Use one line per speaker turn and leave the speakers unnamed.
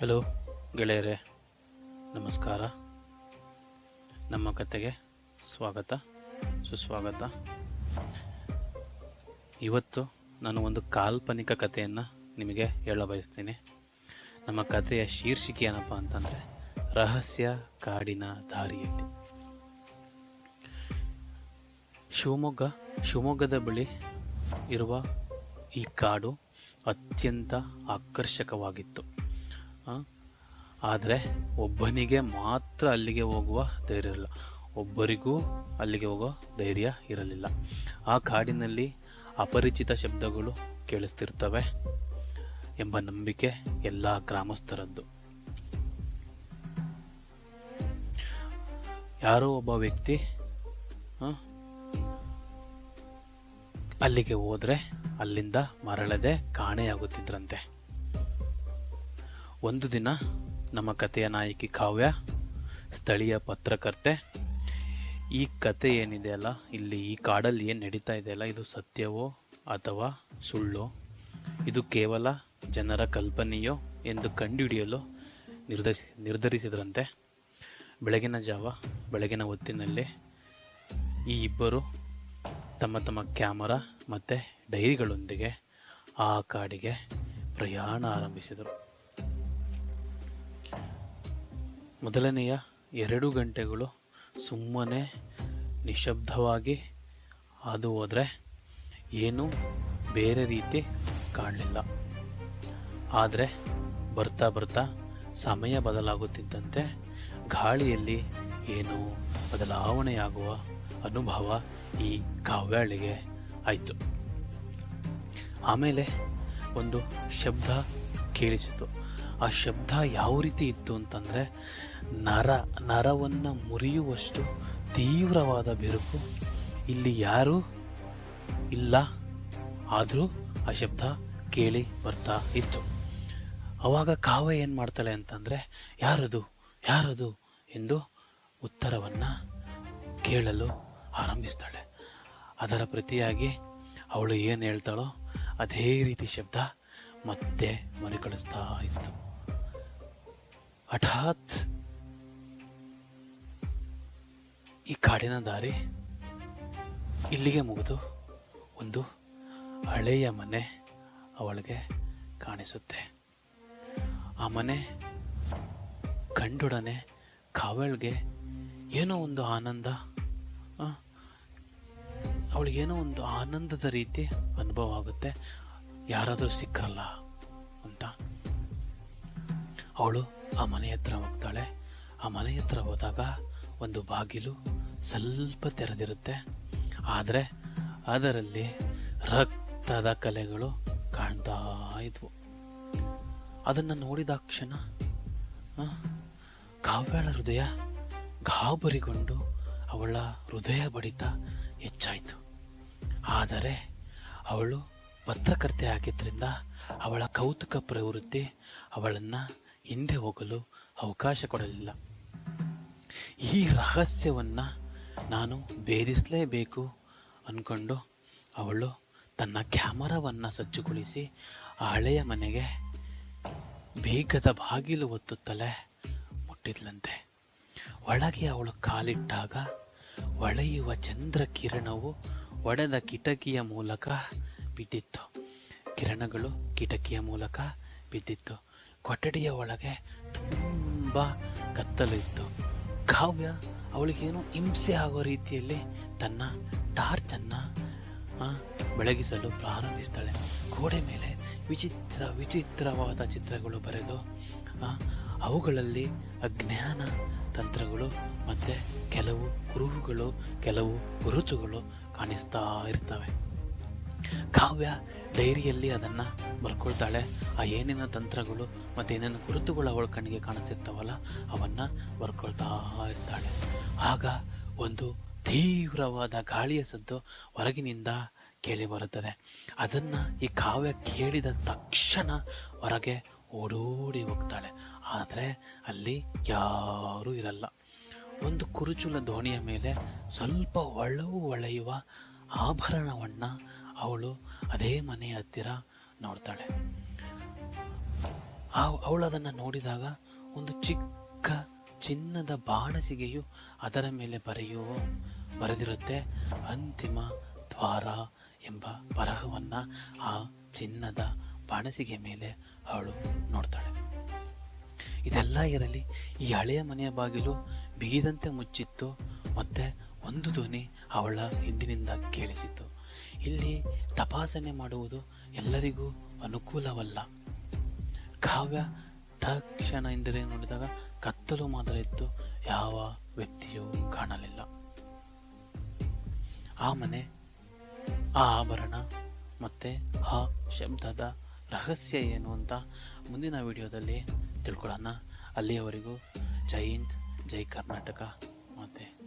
Hello ಗೆಳೆಯರೇ, ನಮಸ್ಕಾರ. ನಮ್ಮ ಕತೆಗೆ ಸ್ವಾಗತ, ಸುಸ್ವಾಗತ. ಇವತ್ತು ನಾನು ಒಂದು ಕಾಲ್ಪನಿಕ ಕಥೆಯನ್ನು ನಿಮಗೆ ಹೇಳ ಬಯಸ್ತೀನಿ. ನಮ್ಮ ಕಥೆಯ ಶೀರ್ಷಿಕೆ ಏನಪ್ಪ ಅಂತಂದರೆ, ರಹಸ್ಯ ಕಾಡಿನ ದಾರಿಯಲ್ಲಿ. ಶಿವಮೊಗ್ಗ, ಶಿವಮೊಗ್ಗದ ಬಳಿ ಇರುವ ಈ ಕಾಡು ಅತ್ಯಂತ ಆಕರ್ಷಕವಾಗಿತ್ತು. ಆದರೆ ಒಬ್ಬನಿಗೆ ಮಾತ್ರ ಅಲ್ಲಿಗೆ ಹೋಗುವ ಧೈರ್ಯ ಇರಲಿಲ್ಲ. ಒಬ್ಬರಿಗೂ ಅಲ್ಲಿಗೆ ಹೋಗೋ ಧೈರ್ಯ ಇರಲಿಲ್ಲ. ಆ ಕಾಡಿನಲ್ಲಿ ಅಪರಿಚಿತ ಶಬ್ದಗಳು ಕೇಳಿಸ್ತಿರ್ತವೆ ಎಂಬ ನಂಬಿಕೆ ಎಲ್ಲ ಗ್ರಾಮಸ್ಥರದ್ದು. ಯಾರೋ ಒಬ್ಬ ವ್ಯಕ್ತಿ ಅಲ್ಲಿಗೆ ಹೋದ್ರೆ ಅಲ್ಲಿಂದ ಮರಳದೆ ಕಾಣೆಯಾಗುತ್ತಿದ್ರಂತೆ. ಒಂದು ದಿನ ನಮ್ಮ ಕಥೆಯ ನಾಯಕಿ ಕಾವ್ಯ, ಸ್ಥಳೀಯ ಪತ್ರಕರ್ತೆ. ಈ ಕತೆ ಏನಿದೆ ಅಲ್ಲ, ಇಲ್ಲಿ ಈ ಕಾಡಲ್ಲಿ ಏನು ನಡೀತಾ ಇದೆ ಅಲ್ಲ, ಇದು ಸತ್ಯವೋ ಅಥವಾ ಸುಳ್ಳೋ? ಇದು ಕೇವಲ ಜನರ ಕಲ್ಪನೆಯೋ ಎಂದು ಕಂಡುಹಿಡಿಯಲು ನಿರ್ಧರಿಸಿ, ನಿರ್ಧರಿಸಿದ್ರಂತೆ. ಬೆಳಗಿನ ಜಾವ, ಬೆಳಗಿನ ಹೊತ್ತಿನಲ್ಲಿ ಈ ಇಬ್ಬರು ತಮ್ಮ ತಮ್ಮ ಕ್ಯಾಮರಾ ಮತ್ತು ಡೈರಿಗಳೊಂದಿಗೆ ಆ ಕಾಡಿಗೆ ಪ್ರಯಾಣ ಆರಂಭಿಸಿದರು. ಮೊದಲನೆಯ ಎರಡು ಗಂಟೆಗಳು ಸುಮ್ಮನೆ ನಿಶಬ್ದವಾಗಿ ಹಾದು ಹೋದರೆ ಏನೂ ಬೇರೆ ರೀತಿ ಕಾಣಲಿಲ್ಲ. ಆದರೆ ಬರ್ತಾ ಬರ್ತಾ ಸಮಯ ಬದಲಾಗುತ್ತಿದ್ದಂತೆ ಗಾಳಿಯಲ್ಲಿ ಏನು ಬದಲಾವಣೆಯಾಗುವ ಅನುಭವ ಈ ಕಾವ್ಯಾಳಿಗೆ ಆಯಿತು. ಆಮೇಲೆ ಒಂದು ಶಬ್ದ ಕೇಳಿಸಿತು. ಆ ಶಬ್ದ ಯಾವ ರೀತಿ ಇತ್ತು ಅಂತಂದರೆ, ನರ, ನರವನ್ನು ಮುರಿಯುವಷ್ಟು ತೀವ್ರವಾದ ಬಿರುಕು ಇಲ್ಲಿ ಯಾರೂ ಇಲ್ಲ, ಆದರೂ ಆ ಶಬ್ದ ಕೇಳಿ ಬರ್ತಾ ಇತ್ತು. ಅವಾಗ ಕಾವ್ಯ ಏನು ಮಾಡ್ತಾಳೆ ಅಂತಂದರೆ, ಯಾರದು ಯಾರದು ಎಂದು ಉತ್ತರವನ್ನು ಕೇಳಲು ಆರಂಭಿಸ್ತಾಳೆ. ಅದರ ಪ್ರತಿಯಾಗಿ ಅವಳು ಏನು ಹೇಳ್ತಾಳೋ ಅದೇ ರೀತಿ ಶಬ್ದ ಮತ್ತೆ ಮರುಕಳಿಸ್ತಾ ಇತ್ತು. ಹಠಾತ್ ಈ ಕಾಡಿನ ದಾರಿ ಇಲ್ಲಿಗೆ ಮುಗಿದು ಒಂದು ಹಳೆಯ ಮನೆ ಅವಳಿಗೆ ಕಾಣಿಸುತ್ತೆ. ಆ ಮನೆ ಕಂಡೊಡನೆ ಕಾವಳ್ಗೆ ಏನೋ ಒಂದು ಆನಂದ ಅವಳಿಗೇನೋ ಒಂದು ಆನಂದದ ರೀತಿ ಅನುಭವ ಆಗುತ್ತೆ. ಯಾರಾದರೂ ಸಿಕ್ಕರಲ್ಲ ಅಂತ. ಅವಳು ಆ ಮನೆ ಹತ್ರ ಹೋಗ್ತಾಳೆ. ಆ ಮನೆ ಹತ್ರ ಹೋದಾಗ ಒಂದು ಬಾಗಿಲು ಸ್ವಲ್ಪ ತೆರೆದಿರುತ್ತೆ. ಆದರೆ ಅದರಲ್ಲಿ ರಕ್ತದ ಕಲೆಗಳು ಕಾಣ್ತಾ ಇದ್ವು. ಅದನ್ನು ನೋಡಿದ ಕ್ಷಣ ಕಾವ್ಯಾಳ ಹೃದಯ ಗಾಬರಿಗೊಂಡು ಅವಳ ಹೃದಯ ಬಡಿತ ಹೆಚ್ಚಾಯಿತು. ಆದರೆ ಅವಳು ಪತ್ರಕರ್ತೆ ಆಗಿದ್ದರಿಂದ ಅವಳ ಕೌತುಕ ಪ್ರವೃತ್ತಿ ಅವಳನ್ನು ಹಿಂದೆ ಹೋಗಲು ಅವಕಾಶ ಕೊಡಲಿಲ್ಲ. ಈ ರಹಸ್ಯವನ್ನು ನಾನು ಭೇದಿಸಲೇಬೇಕು ಅಂದ್ಕೊಂಡು ಅವಳು ತನ್ನ ಕ್ಯಾಮರಾವನ್ನು ಸಜ್ಜುಗೊಳಿಸಿ ಆ ಹಳೆಯ ಮನೆಗೆ ಬೇಗದ ಬಾಗಿಲು ಒತ್ತುತ್ತಲೇ ಮುಟ್ಟಿದ್ಲಂತೆ. ಒಳಗೆ ಅವಳು ಕಾಲಿಟ್ಟಾಗ ಒಳೆಯುವ ಚಂದ್ರ ಕಿರಣವು ಒಡೆದ ಕಿಟಕಿಯ ಮೂಲಕ ಬಿದ್ದಿತ್ತು. ಕಿರಣಗಳು ಕಿಟಕಿಯ ಮೂಲಕ ಬಿದ್ದಿತ್ತು. ಕೊಠಡಿಯ ಒಳಗೆ ತುಂಬ ಕತ್ತಲಿತ್ತು. ಕಾವ್ಯ ಅವಳಿಗೇನು ಹಿಂಸೆ ಆಗೋ ರೀತಿಯಲ್ಲಿ ತನ್ನ ಟಾರ್ಚನ್ನು ಬೆಳಗಿಸಲು ಪ್ರಾರಂಭಿಸ್ತಾಳೆ. ಗೋಡೆ ಮೇಲೆ ವಿಚಿತ್ರ ವಿಚಿತ್ರವಾದ ಚಿತ್ರಗಳು ಬರೆದು ಅವುಗಳಲ್ಲಿ ಅಜ್ಞಾನ ತಂತ್ರಗಳು ಮತ್ತು ಕೆಲವು ಕುರುಹುಗಳು, ಕೆಲವು ಗುರುತುಗಳು ಕಾಣಿಸ್ತಾ ಇರ್ತವೆ. ಕಾವ್ಯ ಡೈರಿಯಲ್ಲಿ ಅದನ್ನು ಬರ್ಕೊಳ್ತಾಳೆ ಆ ಏನೇನು ತಂತ್ರಗಳು ಮತ್ತು ಏನೇನು ಗುರುತುಗಳು ಅವಳ ಕಣ್ಣಿಗೆ ಕಾಣಿಸಿರ್ತಾವಲ್ಲ, ಅವನ್ನು ಬರ್ಕೊಳ್ತಾ ಇರ್ತಾಳೆ. ಆಗ ಒಂದು ತೀವ್ರವಾದ ಗಾಳಿಯ ಸದ್ದು ಹೊರಗಿನಿಂದ ಕೇಳಿ ಬರುತ್ತದೆ. ಅದನ್ನು ಈ ಕಾವ್ಯ ಕೇಳಿದ ತಕ್ಷಣ ಹೊರಗೆ ಓಡೋಡಿ ಹೋಗ್ತಾಳೆ. ಆದರೆ ಅಲ್ಲಿ ಯಾರೂ ಇರಲ್ಲ. ಒಂದು ಕುರುಚುಲ ದೋಣಿಯ ಮೇಲೆ ಸ್ವಲ್ಪ ಒಳವು ಒಳೆಯುವ ಆಭರಣವನ್ನು ಅವಳು ಅದೇ ಮನೆಯ ಹತ್ತಿರ ನೋಡ್ತಾಳೆ. ಆ ಅವಳದನ್ನು ನೋಡಿದಾಗ ಒಂದು ಚಿಕ್ಕ ಚಿನ್ನದ ಬಾಣಸಿಗೆಯು ಅದರ ಮೇಲೆ ಬರೆಯುವ ಬರೆದಿರುತ್ತೆ, ಅಂತಿಮ ದ್ವಾರ ಎಂಬ ಬರಹವನ್ನು ಆ ಚಿನ್ನದ ಬಾಣಸಿಗೆ ಮೇಲೆ ಅವಳು ನೋಡ್ತಾಳೆ. ಇದೆಲ್ಲ ಇರಲಿ ಈ ಹಳೆಯ ಮನೆಯ ಬಾಗಿಲು ಬಿಗಿದಂತೆ ಮುಚ್ಚಿತ್ತು, ಮತ್ತೆ ಒಂದು ಧ್ವನಿ ಅವಳ ಹಿಂದಿನಿಂದ ಕೇಳಿಸಿತು ಇಲ್ಲಿ ತಪಾಸಣೆ ಮಾಡುವುದು ಎಲ್ಲರಿಗೂ ಅನುಕೂಲವಲ್ಲ. ಕಾವ್ಯ ತಕ್ಷಣ ಎಂದರೆ ನೋಡಿದಾಗ ಕತ್ತಲು ಮಾತ್ರ ಇತ್ತು. ಯಾವ ವ್ಯಕ್ತಿಯೂ ಕಾಣಲಿಲ್ಲ. ಆ ಮನೆ, ಆ ಆಭರಣ ಮತ್ತೆ ಆ ಶಬ್ದದ ರಹಸ್ಯ ಏನು ಅಂತ ಮುಂದಿನ ವಿಡಿಯೋದಲ್ಲಿ ತಿಳ್ಕೊಳ್ಳೋಣ. ಅಲ್ಲಿಯವರೆಗೂ ಜೈ ಹಿಂದ್, ಜೈ ಕರ್ನಾಟಕ. ಮತ್ತೆ